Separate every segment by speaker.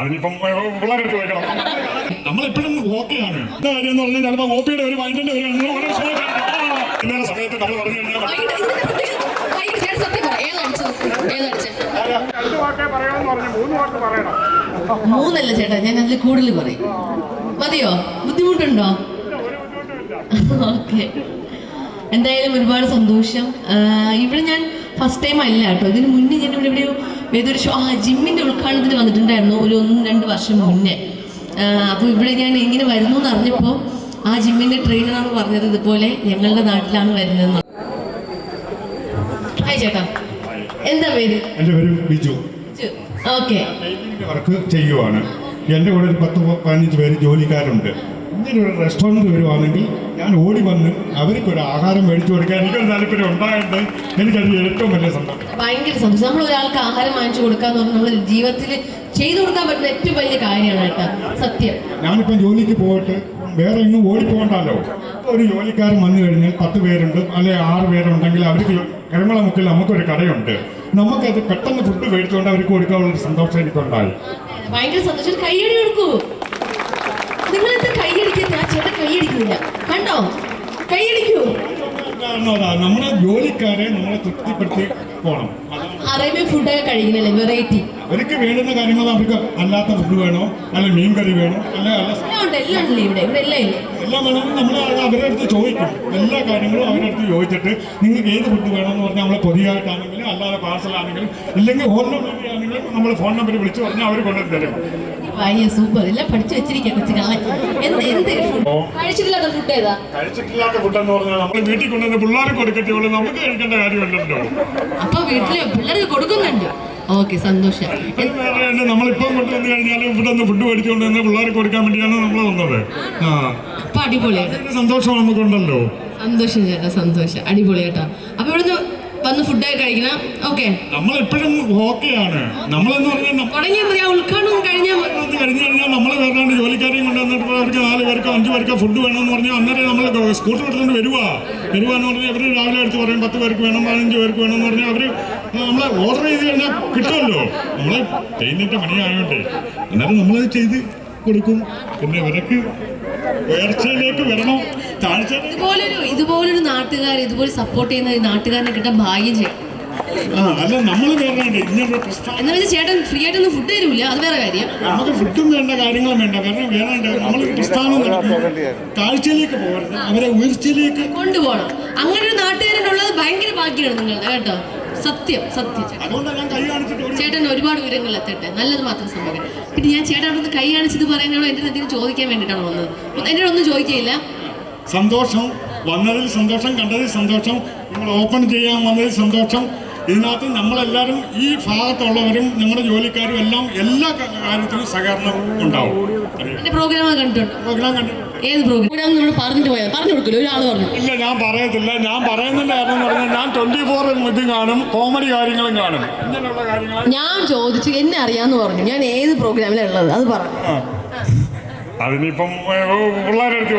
Speaker 1: അതിനിപ്പം പിള്ളേരെ ചോദിക്കണം. നമ്മളെപ്പോഴും ഓക്കെയാണ്. എന്താ കാര്യം എന്ന് പറഞ്ഞാൽ ചിലപ്പോൾ ഓപ്പിയുടെ ഒരു മൈൻഡിന്റെ ഒരു ഇന്നലെ സമയത്ത് നമ്മൾ പറഞ്ഞു കഴിഞ്ഞാൽ
Speaker 2: മൂന്നല്ല ചേട്ടാ ഞാൻ അതിൽ കൂടുതൽ പറയും. മതിയോ? ബുദ്ധിമുട്ടുണ്ടോ? ഓക്കെ. എന്തായാലും ഒരുപാട് സന്തോഷം. ഇവിടെ ഞാൻ ഫസ്റ്റ് ടൈം അല്ല കേട്ടോ. ഇതിന് മുന്നേ ഞാൻ ഇവിടെ എവിടെയോ ഏതൊരു ഷോ ആ ജിമ്മിന്റെ ഉദ്ഘാടനത്തിന് വന്നിട്ടുണ്ടായിരുന്നു ഒരു ഒന്ന് രണ്ട് വർഷം മുന്നേ. അപ്പോൾ ഇവിടെ ഞാൻ ഇങ്ങനെ വരുന്നു എന്ന് അറിഞ്ഞപ്പോൾ ആ ജിമ്മിന്റെ ട്രെയിനറാണ് പറഞ്ഞത് ഇതുപോലെ ഞങ്ങളുടെ നാട്ടിലാണ് വരുന്നതെന്ന്. ഹായ് ചേട്ടാ. എന്താ പേര്?
Speaker 1: എന്റെ പേര് ബിജു.
Speaker 2: ഓക്കെ.
Speaker 1: വർക്ക് ചെയ്യുവാണ്. എന്റെ കൂടെ ഒരു പത്ത് പതിനഞ്ച് പേര് ജോലിക്കാരുണ്ട്. ഇങ്ങനെ ഒരു റെസ്റ്റോറന്റ് വരുവാണെങ്കിൽ ഞാൻ ഓടി വന്ന് അവർക്കൊരു ആഹാരം മേടിച്ചു കൊടുക്കാൻ എനിക്കൊരു താല്പര്യം ഉണ്ടായത് എനിക്കത് ഏറ്റവും വലിയ സന്തോഷം.
Speaker 2: ഭയങ്കര സന്തോഷം. നമ്മൾ ഒരാൾക്ക് ആഹാരം വാങ്ങിച്ചു കൊടുക്കാന്ന് പറഞ്ഞാൽ നമ്മുടെ ജീവിതത്തിൽ ചെയ്തു കൊടുക്കാൻ പറ്റുന്ന ഏറ്റവും വലിയ കാര്യമാണ് കേട്ടോ. സത്യം.
Speaker 1: ഞാനിപ്പം ജോലിക്ക് പോയിട്ട് വേറെ എങ്ങും ഓടിപ്പോകണ്ടല്ലോ. ഒരു ജോലിക്കാരൻ വന്നു കഴിഞ്ഞാൽ പത്ത് പേരുണ്ട് അല്ലെ ആറ് പേരുണ്ടെങ്കിൽ അവർക്ക് കരിമളമുക്കിൽ നമുക്കൊരു കടയുണ്ട്. നമുക്കത് പെട്ടെന്ന് ഫുഡ് മേടിച്ചുകൊണ്ട് അവർക്ക് കൊടുക്കാനുള്ള സന്തോഷം എനിക്കുണ്ടായി.
Speaker 2: ഭയങ്കര സന്തോഷം. കൈയടി കൊടുക്കൂ. നിങ്ങളെന്താ കൈയടിക്കുന്നത് ആ ചേട്ടൻ കൈയടിക്കുന്നില്ല കണ്ടോ? കൈയടിക്കൂ
Speaker 1: കാരണം അതാ നമ്മളെ ജോലിക്കാരെ നമ്മളെ തൃപ്തിപ്പെടുത്തി പോകണം. അതാണ്
Speaker 2: അറേബ്യൻ ഫുഡൊക്കെ കഴിക്കുന്നില്ലേ? വെറൈറ്റി
Speaker 1: അവർക്ക് വേണ്ടുന്ന കാര്യങ്ങൾ അവർക്ക് അല്ലാത്ത ഫുഡ് വേണോ? അല്ലെ മീൻ കറി വേണോ? അല്ലെ അല്ല
Speaker 2: എല്ലാം
Speaker 1: വേണമെങ്കിൽ നമ്മൾ അവരുടെ അടുത്ത് ചോദിക്കും. എല്ലാ കാര്യങ്ങളും അവരുടെ അടുത്ത് ചോദിച്ചിട്ട് നിങ്ങൾക്ക് ഏത് ഫുഡ് വേണമെന്ന് പറഞ്ഞാൽ നമ്മൾ പൊതിയായിട്ടാണെങ്കിലും അല്ലാതെ പാർസലാണെങ്കിലും ഇല്ലെങ്കിൽ ഹോം ഡെലിവറി ആണെങ്കിലും നമ്മൾ ഫോൺ നമ്പർ വിളിച്ച് പറഞ്ഞാൽ അവർ കൊണ്ടു തരും.
Speaker 2: സൂപ്പർ എല്ലാം പഠിച്ചു. കഴിച്ചിട്ടില്ലാത്ത ഫുഡ് ഏതാ?
Speaker 1: കഴിച്ചിട്ടില്ലാത്ത ഫുഡ് എന്ന് പറഞ്ഞാൽ നമ്മൾ വീട്ടിൽ കൊണ്ടുവന്ന് പിള്ളേർക്ക് കൊടുക്കട്ടെ നമുക്ക് കഴിക്കേണ്ട കാര്യമല്ലല്ലോ.
Speaker 2: അപ്പൊ വീട്ടിലെ പിള്ളേർക്ക് കൊടുക്കുന്നുണ്ട്. ഓക്കെ സന്തോഷം.
Speaker 1: നമ്മളിപ്പം കൊണ്ടുവന്ന് കഴിഞ്ഞാൽ ഇവിടെ നിന്ന് ഫുഡ് മേടിച്ചുകൊണ്ട് വന്ന് പിള്ളേർക്ക് കൊടുക്കാൻ വേണ്ടിയാണ് നമ്മൾ വന്നത്. അടിപൊളിയാണ് സന്തോഷം നമുക്കുണ്ടല്ലോ.
Speaker 2: സന്തോഷം ചേട്ടാ സന്തോഷം. അടിപൊളി കേട്ടോ അപ്പൊ ഇവിടുന്ന് വന്ന് ഫുഡൊക്കെ കഴിക്കണം. ഓക്കെ.
Speaker 1: നമ്മളെപ്പോഴും ഓക്കെയാണ് നമ്മളെന്ന് പറഞ്ഞാൽ നമ്മൾ
Speaker 2: തുടങ്ങിയാൽ മതി ആ ഉദ്ഘാടനം കഴിഞ്ഞാൽ
Speaker 1: നമ്മൾ അവർക്ക് നാല് പേർക്കോ അഞ്ച് പേർക്കോ ഫുഡ് വേണമെന്ന് പറഞ്ഞാൽ അന്നേരം നമ്മൾ സ്കൂട്ടർ എടുത്തുകൊണ്ട് വരുക വരുവാന്ന് പറഞ്ഞാൽ അവർ രാവിലെ എടുത്ത് പറയും പത്ത് പേർക്ക് വേണം പതിനഞ്ച് പേർക്ക് വേണം എന്ന് പറഞ്ഞാൽ അവർ നമ്മൾ ഓർഡർ ചെയ്ത് കഴിഞ്ഞാൽ കിട്ടുമല്ലോ നമ്മൾ പെയിന്റിന്റെ പണിയായോട്ടെ അന്നേരം നമ്മളത് ചെയ്ത് കൊടുക്കും. പിന്നെ ഇവരൊക്കെ ഉയർച്ചയിലേക്ക് വരണം.
Speaker 2: ഇതുപോലൊരു ഇതുപോലൊരു നാട്ടുകാർ ഇതുപോലെ സപ്പോർട്ട് ചെയ്യുന്ന നാട്ടുകാരനെ കിട്ടാൻ ഭാഗ്യം ചെയ്യും.
Speaker 1: അല്ല നമ്മൾ
Speaker 2: ചേട്ടൻ ഫ്രീ ആയിട്ടൊന്നും ഫുഡ് തരൂല. അത് വേറെ കാര്യം.
Speaker 1: നമുക്ക് ഫുഡും വേണ്ട കാര്യങ്ങളും വേണ്ട. കാരണം നമ്മൾ പ്രസ്ഥാനം നടക്കും താഴ്ചയിലേക്ക് പോകരുത്. അവരെ ഉയർച്ചയിലേക്ക്
Speaker 2: കൊണ്ടുപോകണം. അങ്ങനെ ഒരു നാട്ടുകാരനുള്ളത് ഭയങ്കര ഭാഗ്യമാണ് നിങ്ങളുടെ കേട്ടോ? സത്യം സത്യം. ചേട്ടാ.
Speaker 1: ഞാൻ കൈ കാണിച്ചിട്ട്
Speaker 2: ചേട്ടൻ ഒരുപാട് വിവരങ്ങൾ എത്തട്ടെ. നല്ലത് മാത്രം സംഭവിക്കും പിന്നെ ഞാൻ ചേട്ടൻ അവിടെ നിന്ന് കൈ കാണിച്ചത് പറയാനാണോ എന്റെ എന്തെങ്കിലും ചോദിക്കാൻ വേണ്ടിയിട്ടാണ് വന്നത്? എന്നോട് ഒന്നും ചോദിക്കില്ല
Speaker 1: സന്തോഷം. വന്നതിൽ സന്തോഷം കണ്ടതിൽ സന്തോഷം. നമ്മൾ ഓപ്പൺ ചെയ്യാൻ വന്നതിൽ സന്തോഷം. ഇതിനകത്ത് നമ്മളെല്ലാവരും ഈ ഭാഗത്തുള്ളവരും നമ്മുടെ ജോലിക്കാരും എല്ലാം എല്ലാ കാര്യത്തിലും സഹകരണം ഉണ്ടാവും.
Speaker 2: പ്രോഗ്രാം കണ്ടിട്ടുണ്ടോ.
Speaker 1: പ്രോഗ്രാം കണ്ടു
Speaker 2: ഏത് പ്രോഗ്രാം പ്രോഗ്രാം നമ്മൾ പറഞ്ഞിട്ട് പോയത് പറഞ്ഞു കൊടുക്കില്ല ഒരാൾ പറഞ്ഞു.
Speaker 1: ഇല്ല ഞാൻ പറയത്തില്ല. ഞാൻ പറയുന്നതിന്റെ കാരണം എന്ന് പറഞ്ഞാൽ ഞാൻ ട്വന്റി ഫോർ ഇതും കാണും കോമഡി കാര്യങ്ങളും കാണും.
Speaker 2: ഞാൻ ചോദിച്ചു എന്നെ അറിയാന്ന് പറഞ്ഞു. ഞാൻ ഏത് പ്രോഗ്രാമിലാണ് ഉള്ളത്? അത് പറഞ്ഞു
Speaker 1: അതിനിപ്പം പിള്ളേരെടുത്ത്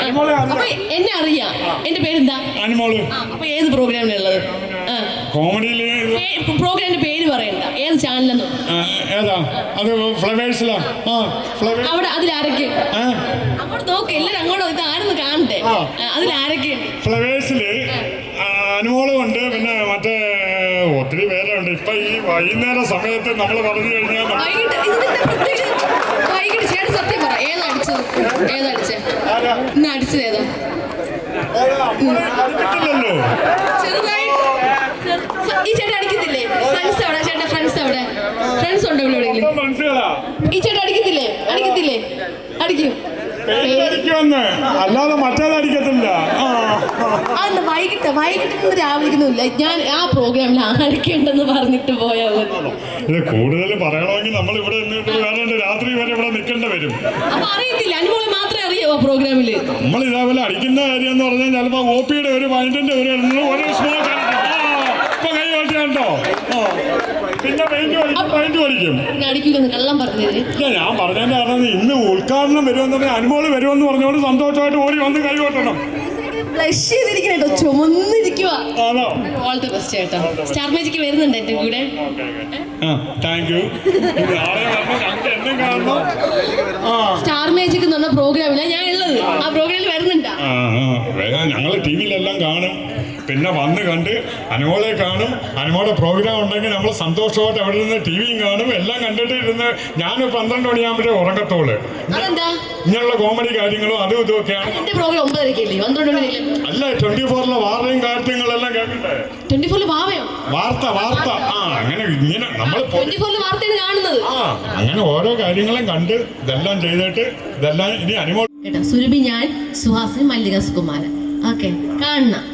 Speaker 1: അനുമോളെ
Speaker 2: അപ്പൊ എന്നെ അറിയാം. എന്റെ പേരെന്താ?
Speaker 1: അനുമോൾ.
Speaker 2: ആ, അപ്പൊ ഏത് പ്രോഗ്രാമിലുള്ളത്
Speaker 1: കോമഡിയിൽ
Speaker 2: പ്രോഗ്രാമിന്റെ പേര് പറയണ്ട. ഏത് ചാനലെന്ന്
Speaker 1: ഏതാ? അത് ഫ്ലവേഴ്സിലാ ആ ഫ്ലവേഴ്സ്
Speaker 2: അവിടെ അതിലാരൊക്കെ അങ്ങോട്ട് നോക്ക്. എല്ലാരും അങ്ങോട്ട് ഇത് ആരെന്ന് കാണട്ടെ
Speaker 1: ആ.
Speaker 2: അതിലാരൊക്കെ
Speaker 1: ഫ്ലവേഴ്സിൽ അനുമോളും ഉണ്ട്. പിന്നെ മറ്റേ ഒത്തിരി പേരുണ്ട്. ഇപ്പൊ ഈ വൈകുന്നേര സമയത്ത് നമ്മൾ പറഞ്ഞു കഴിഞ്ഞാൽ
Speaker 2: അടിച്ചില്ലല്ലോ ഈ ചേട്ടൻ അടിക്കത്തില്ലേ? ഫ്രണ്ട്സ് അവിടെ ചേട്ടൻ ഫ്രണ്ട്സ് അവിടെ. ഫ്രണ്ട്സ് ഉണ്ടോ ഇവിടെ ഈ ചേട്ടൻ അടിക്കത്തില്ലേ? അടിക്കത്തില്ലേ? അടിക്കും.
Speaker 1: അല്ലാതെ മറ്റേത് അടിക്കത്തില്ല ആ.
Speaker 2: അന്ന് വൈകിട്ട് വൈകിട്ട് രാവിലെ ഞാൻ ആ പ്രോഗ്രാമിൽ ആരൊക്കെയുണ്ടെന്ന് പറഞ്ഞിട്ട് പോയാൽ മതി.
Speaker 1: ഇത് കൂടുതൽ പറയണമെങ്കിൽ നമ്മൾ ഇവിടെ വേറെ രാത്രി വരെ ഇവിടെ നിൽക്കേണ്ടി വരും.
Speaker 2: അപ്പൊ അറിയത്തില്ല. അനുമോളെ മാത്രമേ അറിയാവോ പ്രോഗ്രാമിൽ.
Speaker 1: നമ്മൾ ഇതേപോലെ അടിക്കുന്ന കാര്യം എന്ന് പറഞ്ഞാൽ ചിലപ്പോൾ ഒ പിയുടെ ഒരു മൈൻഡിന്റെ ഒരു ഒരു സ്മോക്ക് ഇപ്പൊ കൈ കാണിച്ചാണ്ടോ ആ പിന്നെ പെയിന്റ്
Speaker 2: കള്ളം പറഞ്ഞതിന്
Speaker 1: ഞാൻ പറഞ്ഞതിന്റെ കാരണം ഇന്ന് ഉദ്ഘാടനം വരുമെന്ന് അനുമോൾ വരുമെന്ന് പറഞ്ഞുകൊണ്ട് സന്തോഷമായിട്ട് ഓടി വന്ന് കൈ കൊട്ടണം
Speaker 2: blush ചെയ്തിരിക്കണ all the best star magic വരുന്നുണ്ട് കൂടെ. സ്റ്റാർ മാജിക് എന്ന് പറഞ്ഞ പ്രോഗ്രാമിലാണ് ഞാൻ ഉള്ളത്. ആ പ്രോഗ്രാമിൽ വരുന്നുണ്ടാ.
Speaker 1: ആ ഞങ്ങൾ ടി വിയിലെല്ലാം കാണും. പിന്നെ വന്ന് കണ്ട് അനുമോളെ കാണും. അനുമോളെ പ്രോഗ്രാം ഉണ്ടെങ്കിൽ നമ്മൾ സന്തോഷമായിട്ട് അവിടെ നിന്ന് ടി വിയും കാണും. എല്ലാം കണ്ടിട്ട് ഇരുന്ന് ഞാൻ പന്ത്രണ്ട് മണിയാകുമ്പോഴേ
Speaker 2: ഉറങ്ങത്തോൾ
Speaker 1: ഇങ്ങനെയുള്ള കോമഡി കാര്യങ്ങളും അതും ഇതുമൊക്കെയാണ് അല്ല? ട്വന്റി ഫോറിലെ വാർത്തയും കാര്യങ്ങളെല്ലാം കേൾക്കട്ടെ
Speaker 2: ട്വന്റി ഫോറിൽ വാവയോ?
Speaker 1: വാർത്ത വാർത്ത. ആ അങ്ങനെ ഇങ്ങനെ നമ്മൾ
Speaker 2: ട്വന്റി ഫോറിൽ വാർത്തയാണ് കാണുന്നത്.
Speaker 1: ആ അങ്ങനെ ഓരോ കാര്യങ്ങളും കണ്ട് ഇതെല്ലാം ചെയ്തിട്ട് ഇതെല്ലാം ഇനി അനുമോൾ
Speaker 2: കേട്ടോ സുരഭി ഞാൻ സുഹാസിനി മല്ലിക സുകുമാരൻ ഓക്കെ കാണണം.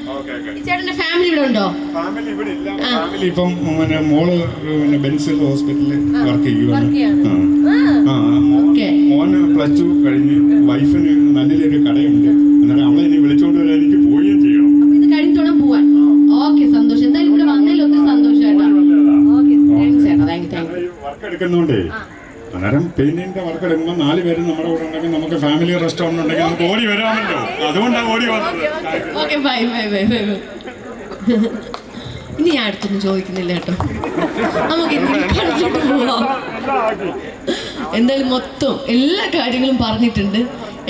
Speaker 2: ചേട്ടന്റെ ഫാമിലി ഇവിടെ ഉണ്ടോ?
Speaker 1: ഫാമിലി ഇവിടെ ഇല്ല. ഫാമിലി ഇപ്പം പിന്നെ മോൾ പിന്നെ ബെൻസിൽ ഹോസ്പിറ്റലിൽ വർക്ക് ചെയ്യുവാണ്. മോന് പ്ലസ് ടു കഴിഞ്ഞ് വൈഫിന് നല്ലൊരു കടയുണ്ട്. അന്നേരം അവളെ ഇനി വിളിച്ചോണ്ട് വരാൻ എനിക്ക് പോവുകയും ചെയ്യണം.
Speaker 2: ഇത് കഴിഞ്ഞിട്ടോണം പോവാൻ. ഓക്കെ സന്തോഷം. എന്തായാലും ഇവിടെ വന്നതിൽ ഒത്തിരി സന്തോഷം ചേട്ടാ.
Speaker 1: വർക്ക് എടുക്കുന്നോണ്ടേ. അന്നേരം പെയിന്റിന്റെ വർക്ക് എടുക്കുമ്പോൾ നാല് പേര് നമ്മുടെ കൂടെ ഉണ്ടെങ്കിൽ നമുക്ക് ഫാമിലി റെസ്റ്റോറന്റ് ഉണ്ടെങ്കിൽ നമുക്ക് ഓടി വരാമല്ലോ. അതുകൊണ്ടാണ് ഓടി വന്നത്.
Speaker 2: Okay bye bye bye bye bye ഇനി ഞാൻ അടുത്തൊന്നും ചോദിക്കുന്നില്ല കേട്ടോ. നമുക്ക് പോവാം. എന്തായാലും മൊത്തം എല്ലാ കാര്യങ്ങളും പറഞ്ഞിട്ടുണ്ട്.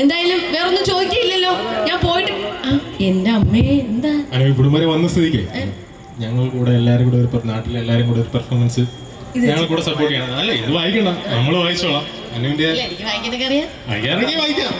Speaker 2: എന്തായാലും വേറെ ഒന്നും ചോദിക്കില്ലല്ലോ. ഞാൻ പോയിട്ട് എന്റെ അമ്മേ എന്താ?
Speaker 3: അനു ഇവിടം വന്ന സ്ഥിതിക്ക്. ഞങ്ങൾ കൂടെ എല്ലാരും കൂടെ ഒരു നാട്ടിലെ എല്ലാരും കൂടെ ഒരു പെർഫോമൻസ് ഞങ്ങൾ കൂടെ സപ്പോർട്ട് ചെയ്യണം. അല്ല ഇത് വായിക്കണ്ട. നമ്മൾ വായിച്ചോളാം.
Speaker 2: വായിക്കാനൊക്കെ അറിയാം.
Speaker 3: വായിക്കാറെങ്കിൽ വായിക്കാം.